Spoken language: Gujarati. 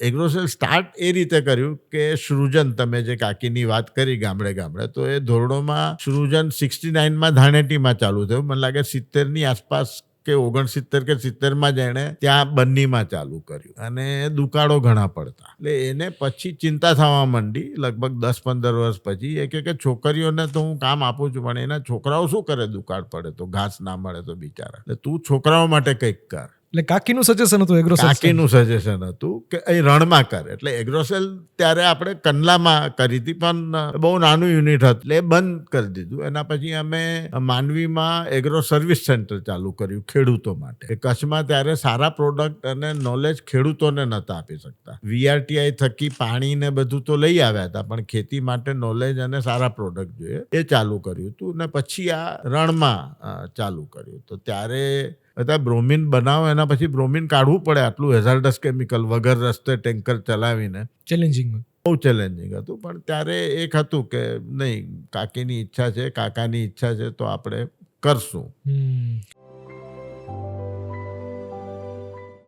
એગ્રોસેલ સ્ટાર્ટ એ રીતે કર્યું કે સૃજન, તમે જે કાકીની વાત કરી ગામડે ગામડે, તો એ ધોરડોમાં સૃજન સિક્સટી નાઇનમાં ધાણેટીમાં ચાલુ થયું. મને લાગે સિત્તેરની આસપાસ કે ઓગણસિત્તેર કે સિત્તેરમાં જ એણે ત્યાં બન્નીમાં ચાલુ કર્યું. અને દુકાળો ઘણા પડતા. એટલે એને પછી ચિંતા થવા માંડી લગભગ દસ પંદર વર્ષ પછી. એ કે છોકરીઓને તો હું કામ આપું છું, પણ એના છોકરાઓ શું કરે દુકાળ પડે તો, ઘાસ ના મળે તો બિચારા. એટલે તું છોકરાઓ માટે કંઈક કર. એટલે કાકીનું સજેશન હતું એગ્રો કાકીનું સજેશન હતું કે એ રણમાં કર. એટલે એગ્રોસેલ ત્યારે આપણે કંડલામાં કરી હતી, પણ બહુ નાનું યુનિટ હતું. એટલે બંધ કરી દીધું. એના પછી અમે માંડવીમાં એગ્રો સર્વિસ સેન્ટર ચાલુ કર્યું ખેડૂતો માટે. કચ્છમાં ત્યારે સારા પ્રોડક્ટ અને નોલેજ ખેડૂતોને નહોતા આપી શકતા. વીઆરટીઆઈ થકી પાણી ને બધું તો લઈ આવ્યા હતા, પણ ખેતી માટે નોલેજ અને સારા પ્રોડક્ટ જોઈએ એ ચાલુ કર્યું હતું. ને પછી આ રણમાં ચાલુ કર્યું. તો ત્યારે બધા બ્રોમિન બનાવો એના પછી બ્રોમિન કાઢવું પડે આટલું હેઝાર્ડસ કેમિકલ વગર રસ્તે ટેન્કર ચલાવીને. ચેલેન્જિંગ બહુ ચેલેન્જિંગ હતું પણ ત્યારે એક હતું કે નહીં કાકીની ઈચ્છા છે કાકાની ઈચ્છા છે તો આપણે કરશું.